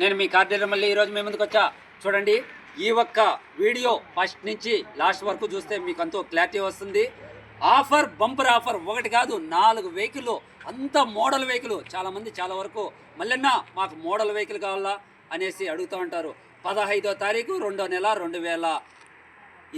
నేను మీ కార్డీలో మళ్ళీ ఈరోజు మీ ముందుకు వచ్చా. చూడండి ఈ ఒక్క వీడియో ఫస్ట్ నుంచి లాస్ట్ వరకు చూస్తే మీకు అంతో క్లారిటీ వస్తుంది. ఆఫర్ బంపర్ ఆఫర్ ఒకటి కాదు నాలుగు వెహికల్ అంత మోడల్ వెహికల్ చాలామంది చాలా వరకు మళ్ళీ మాకు మోడల్ వెహికల్ కావాలా అనేసి అడుగుతూ ఉంటారు. పదహైదో తారీఖు రెండో నెల రెండు వేల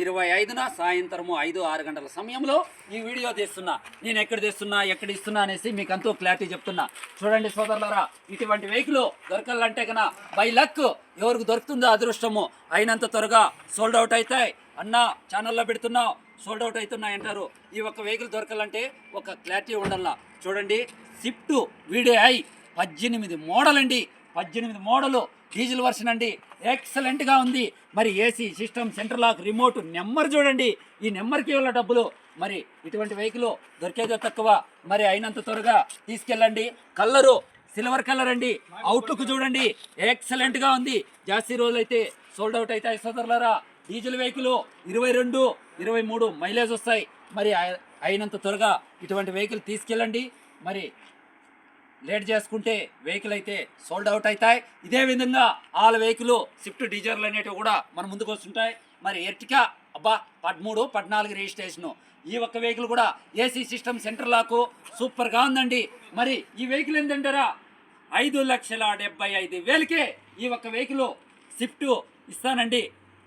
ఇరవై ఐదున సాయంత్రము ఐదు ఆరు గంటల సమయంలో ఈ వీడియో తీస్తున్నా. నేను ఎక్కడ తీస్తున్నా ఎక్కడ ఇస్తున్నా అనేసి మీకు ఎంతో క్లారిటీ చెప్తున్నా. చూడండి సోదరులారా ఇటువంటి వెహికల్ దొరకాలంటే కన్నా బై లక్ ఎవరికి దొరుకుతుందో అదృష్టము. అయినంత త్వరగా సోల్డ్ అవుట్ అవుతాయి అన్న ఛానల్లో పెడుతున్నావు సోల్డ్ అవుట్ అవుతున్నాయి అంటారు. ఈ ఒక్క వెహికల్ దొరకాలంటే ఒక క్లారిటీ ఉండాల? చూడండి స్విఫ్ట్ వీడిఐ పద్దెనిమిది మోడల్ అండి పద్దెనిమిది మోడలు డీజిల్ వర్షన్ అండి. ఎక్సలెంట్గా ఉంది. మరి AC system centre lock remote number చూడండి. ఈ నెంబర్కి వెళ్ళ డబ్బులు. మరి ఇటువంటి వెహికల్ దొరికేదే తక్కువ. మరి అయినంత త్వరగా తీసుకెళ్ళండి. కలరు సిల్వర్ కలర్ అండి. అవుట్లుక్ చూడండి. ఎక్సలెంట్గా ఉంది. జాస్తి రోజులైతే సోల్డ్ అవుట్ అవుతాయి సోదరులరా. డీజిల్ వెహికల్ ఇరవై రెండు ఇరవై మూడు మైలేజ్ వస్తాయి. మరి అయినంత త్వరగా ఇటువంటి వెహికల్ తీసుకెళ్ళండి. మరి లేట్ చేసుకుంటే వెహికల్ అయితే సోల్డ్ అవుట్ అవుతాయి ఇదే విధంగా ఆల్ వెహికల్ స్విఫ్ట్ డీజర్లు అనేటివి కూడా మన ముందుకు వస్తుంటాయి. మరి ఎర్టికా అబ్బా పదమూడు పద్నాలుగు రిజిస్ట్రేషను. ఈ ఒక్క వెహికల్ కూడా ఏసీ సిస్టమ్ సెంటర్ లాకు సూపర్గా ఉందండి. మరి ఈ వెహికల్ ఏంటంటారా ఐదు లక్షల డెబ్బై ఐదు వేలకే ఈ ఒక్క వెహికల్ స్విఫ్ట్ ఇస్తానండి.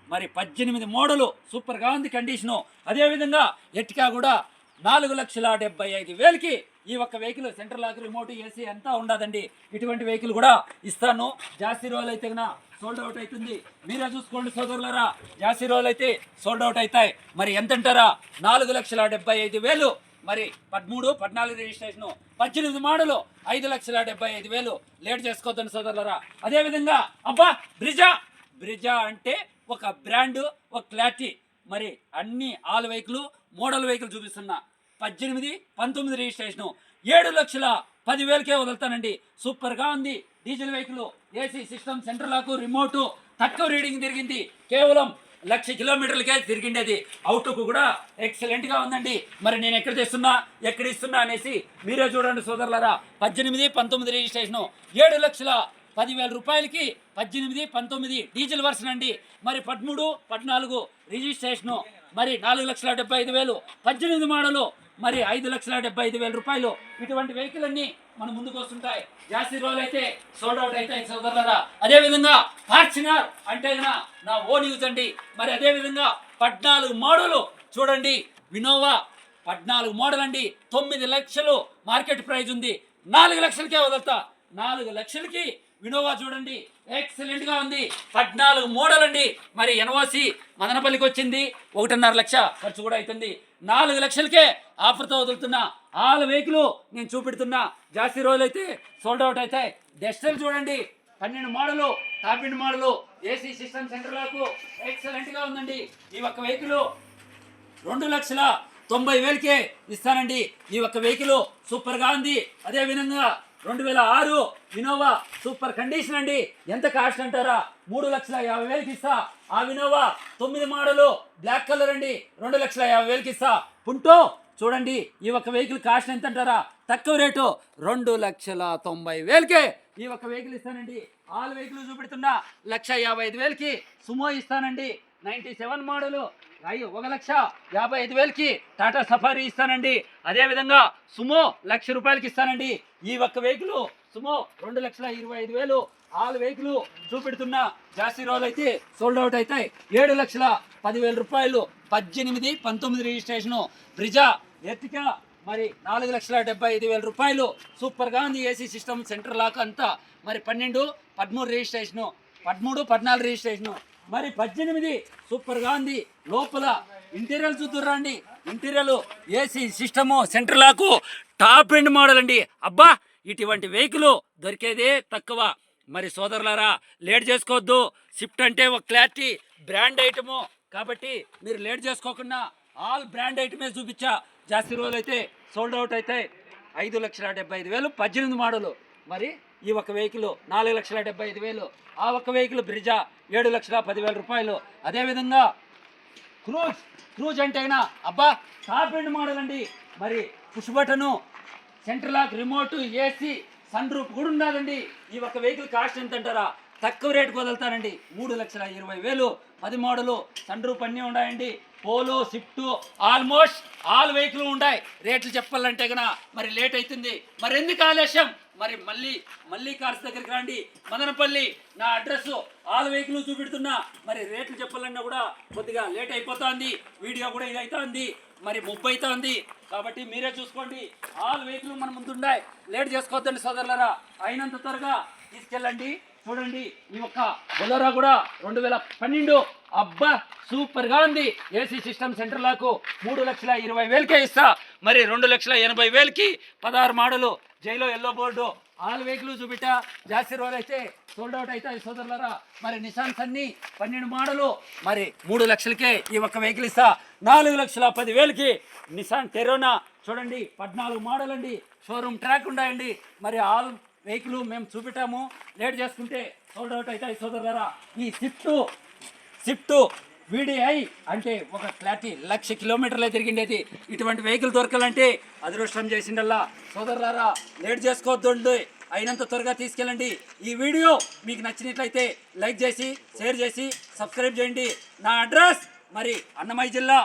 మరి పద్దెనిమిది మోడలు సూపర్గా ఉంది కండిషను. అదేవిధంగా ఎట్టికా కూడా నాలుగు లక్షల డెబ్బై ఐదు వేలకి ఈ ఒక్క vehicle centre lock remote AC అంతా ఉండదండి. ఇటువంటి వెహికల్ కూడా ఇస్తాను. జాస్తి రోజులు అయితే సోల్డ్ అవుట్ అవుతుంది. మీరే చూసుకోండి సోదరులరా. జాస్తి రోజులు అయితే సోల్డ్ అవుట్ అవుతాయి. మరి ఎంత అంటారా? నాలుగు లక్షల డెబ్బై ఐదు వేలు. మరి పదమూడు పద్నాలుగు రిజిస్ట్రేషన్ పద్దెనిమిది మోడలు. ఐదు లక్షల డెబ్బై ఐదు వేలు. లేట్ చేసుకోవద్దని సోదరులరా. అదేవిధంగా అబ్బా బ్రిజా. బ్రిజా అంటే ఒక బ్రాండ్ ఒక క్లారిటీ. మరి అన్ని ఆల్ వెహికల్ మోడల్ వెహికల్ చూపిస్తున్నా. పద్దెనిమిది పంతొమ్మిది రిజిస్ట్రేషను. ఏడు లక్షల పదివేలకే వదులుతానండి. సూపర్గా ఉంది. Diesel vehicle AC system centre lock remote తక్కువ రీడింగ్ తిరిగింది. కేవలం లక్ష కిలోమీటర్లకే తిరిగిండేది. అవుట్కు కూడా ఎక్సలెంట్గా ఉందండి. మరి నేను ఎక్కడ తెస్తున్నా ఎక్కడ ఇస్తున్నా అనేసి మీరే చూడండి సోదరులరా. పద్దెనిమిది పంతొమ్మిది రిజిస్ట్రేషను. ఏడు లక్షల పదివేల రూపాయలకి పద్దెనిమిది పంతొమ్మిది డీజిల్ వర్షన్ అండి. మరి పదమూడు పద్నాలుగు రిజిస్ట్రేషను. మరి నాలుగు లక్షల డెబ్బై ఐదు వేలు. పద్దెనిమిది మోడలు మరి ఐదు లక్షల డెబ్బై ఐదు వేల రూపాయలు ఇటువంటి వెహికల్ అన్ని మన ముందుకు వస్తుంటాయి. జాస్తి రోజులు అయితే సోల్డ్ అవుట్ అయితే సోదరులరా అదేవిధంగా ఫార్చునర్ అంటే నా ఓన్ యూజ్ అండి. మరి అదేవిధంగా పద్నాలుగు మోడలు చూడండి. వినోవా పద్నాలుగు మోడల్ అండి. తొమ్మిది లక్షలు మార్కెట్ ప్రైజ్ ఉంది. నాలుగు లక్షలకే వదులుతా. నాలుగు లక్షలకి వినోవా చూడండి. ఎక్సలెంట్గా ఉంది. పద్నాలుగు మోడల్ అండి మరి ఎనవాసి మదనపల్లికి వచ్చింది. ఒకటిన్నర లక్ష ఖర్చు కూడా అవుతుంది నాలుగు లక్షలకే ఆఫర్తో వదులుతున్న ఆల్ వెహికల్ నేను చూపెడుతున్నా. జాస్తి రోజులు అయితే సోల్డ్ అవుట్ అవుతాయి డెస్టల్ చూడండి. పన్నెండు model top end model AC system సెంటర్లకు ఎక్సలెంట్గా ఉందండి. ఈ ఒక్క వెహికల్ రెండు లక్షల తొంభై వేలకే ఇస్తానండి. ఈ ఒక్క వెహికల్ సూపర్గా ఉంది. అదే విధంగా రెండు వేల ఆరు వినోవా సూపర్ కండిషన్ అండి. ఎంత కాస్ట్ అంటారా? మూడు లక్షల యాభై వేలకి ఇస్తా. ఆ వినోవా తొమ్మిది మోడలు బ్లాక్ కలర్ అండి. రెండు లక్షల యాభై వేలకి ఇస్తా. పుంటో చూడండి ఈ ఒక్క వెహికల్ కాస్ట్ ఎంత అంటారా? తక్కువ రేటు రెండు లక్షల తొంభై వేలకే ఈ ఒక్క వెహికల్ ఇస్తానండి. ఆల్ వెహికల్ చూపెడుతున్నా లక్ష యాభై ఐదు వేలకి సుమో ఇస్తానండి. Ninety seven model. అయ్యో ఒక లక్ష యాభై ఐదు వేలకి టాటా సఫారీ ఇస్తానండి. అదేవిధంగా సుమో లక్ష రూపాయలకి ఇస్తానండి. ఈ ఒక్క వెహికల్ సుమో రెండు లక్షల ఇరవై ఐదు వేలు. ఆరు వెహికల్ చూపెడుతున్న జాస్తి రోజులు అయితే సోల్డ్ అవుట్ అవుతాయి. ఏడు లక్షల పదివేల రూపాయలు. పద్దెనిమిది పంతొమ్మిది రిజిస్ట్రేషను. బ్రిజా ఎర్టికా మరి నాలుగు లక్షల డెబ్బై ఐదు వేల రూపాయలు. సూపర్గా ఉంది ఏసీ సిస్టమ్ సెంటర్ లాక్ అంతా. మరి పన్నెండు పదమూడు రిజిస్ట్రేషను. పదమూడు పద్నాలుగు రిజిస్ట్రేషను. మరి పద్దెనిమిది సూపర్గా ఉంది. లోపల interior చూద్దురా interior AC system central lock top end model అండి. అబ్బా ఇటువంటి వెహికల్ దొరికేదే తక్కువ. మరి సోదరులారా లేట్ చేసుకోవద్దు. షిఫ్ట్ అంటే ఒక క్లారిటీ బ్రాండ్ ఐటము. కాబట్టి మీరు లేట్ చేసుకోకుండా ఆల్ బ్రాండ్ ఐటమే చూపించా. జాస్తి రోజులు అయితే సోల్డ్ అవుట్ అయితే ఐదు లక్షల డెబ్బై ఐదు వేలు పద్దెనిమిది మోడలు. మరి ఈ ఒక వెహికల్ నాలుగు లక్షల డెబ్బై ఐదు వేలు ఆ ఒక్క వెహికల్ బ్రిజా ఏడు లక్షల పదివేల రూపాయలు. అదేవిధంగా క్రూజ్ క్రూజ్ అంటే అయినా అబ్బా టాప్ ఎండ్ మోడల్ అండి. మరి push button centre lock remote AC sunroof కూడా ఉన్నదండి ఈ ఒక్క వెహికల్ కాస్ట్ ఎంత అంటారా తక్కువ రేటుకు వదులుతానండి మూడు లక్షల ఇరవై వేలు. పది మోడలు సన్ రూప్ అన్నీ ఉన్నాయండి Polo Swift almost all vehicle ఉన్నాయి రేట్లు చెప్పాలంటే కనుక మరి లేట్ అవుతుంది మరి ఎందుకు ఆలస్యం? మరి మళ్ళీ మళ్ళీ కార్స్ దగ్గరికి రండి. మదనపల్లి నా అడ్రస్ ఆల్ వెహికల్ చూపెడుతున్నా. మరి రేట్లు చెప్పాలన్నా కూడా కొద్దిగా లేట్ అయిపోతుంది. వీడియో కూడా ఇది అవుతుంది మరి ముప్పై అవుతుంది కాబట్టి మీరే చూసుకోండి. ఆల్ వెహికల్ మన ముందు లేట్ చేసుకోవద్దండి సోదరులరా. అయినంత త్వరగా తీసుకెళ్ళండి. చూడండి ఈ ఒక్క బొలరా కూడా రెండు వేల పన్నెండు. అబ్బా సూపర్గా ఉంది. ఏసీ సిస్టమ్ సెంటర్లకు మూడు లక్షల ఇరవై వేలకే ఇస్తా. మరి రెండు లక్షల ఎనభై వేలకి పదహారు model Xylo yellow board. All vehicle చూపిట్టా జాస్తి రోజులు అయితే సోల్డ్ అవుట్ అవుతాయి సోదరులరా. మరి నిశాన్స్ అన్ని పన్నెండు మోడలు. మరి మూడు లక్షలకే ఈ ఒక్క వెహికల్ ఇస్తా. నాలుగు లక్షల పది వేలకి టెరోనా చూడండి పద్నాలుగు మోడల్ అండి షోరూమ్ ట్రాక్ ఉండాయండి. మరి ఆల్ వెహికల్ మేము చూపెట్టాము లేట్ చేసుకుంటే సోల్డ్ అవుట్ అవుతాయి సోదరులరా. ఈ స్విఫ్ట్ స్విఫ్ట్ వీడిఐ అంటే ఒక క్లారిటీ లక్ష కిలోమీటర్లే తిరిగిండేది. ఇటువంటి వెహికల్ దొరకాలంటే అదృష్టం చేసిండల్లా. సోదరులారా లేట్ చేసుకోవద్దండి. అయినంత త్వరగా తీసుకెళ్ళండి. ఈ వీడియో మీకు నచ్చినట్లయితే లైక్ చేసి షేర్ చేసి సబ్స్క్రైబ్ చేయండి. నా అడ్రస్ మరి అన్నమయ్య జిల్లా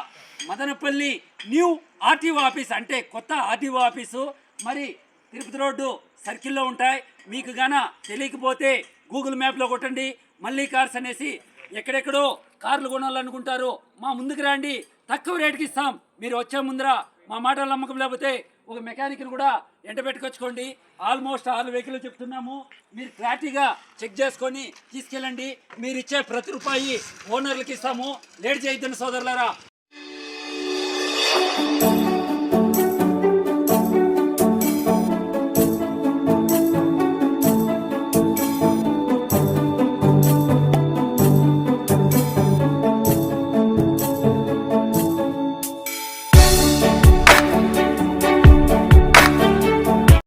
మదనపల్లి న్యూ ఆర్టీఓ ఆఫీస్ అంటే కొత్త ఆర్టీఓ ఆఫీసు. మరి తిరుపతి రోడ్డు సర్కిల్లో ఉంటాయి. మీకు గాన తెలియకపోతే గూగుల్ మ్యాప్లో కొట్టండి. మళ్ళీ కార్స్ అనేసి ఎక్కడెక్కడో కార్లు కొనాలనుకుంటారు మా ముందుకు రండి తక్కువ రేటుకి ఇస్తాం. మీరు వచ్చే ముందర మా మాటలు నమ్మకం లేకపోతే ఒక మెకానిక్ని కూడా ఎంట పెట్టుకొచ్చుకోండి. ఆల్మోస్ట్ ఆరు వెహికల్ చెప్తున్నాము. మీరు క్లారిటీగా చెక్ చేసుకొని తీసుకెళ్ళండి. మీరు ఇచ్చే ప్రతి రూపాయి ఓనర్లకి ఇస్తాము. లేట్ చేయొద్దని సోదరులారా.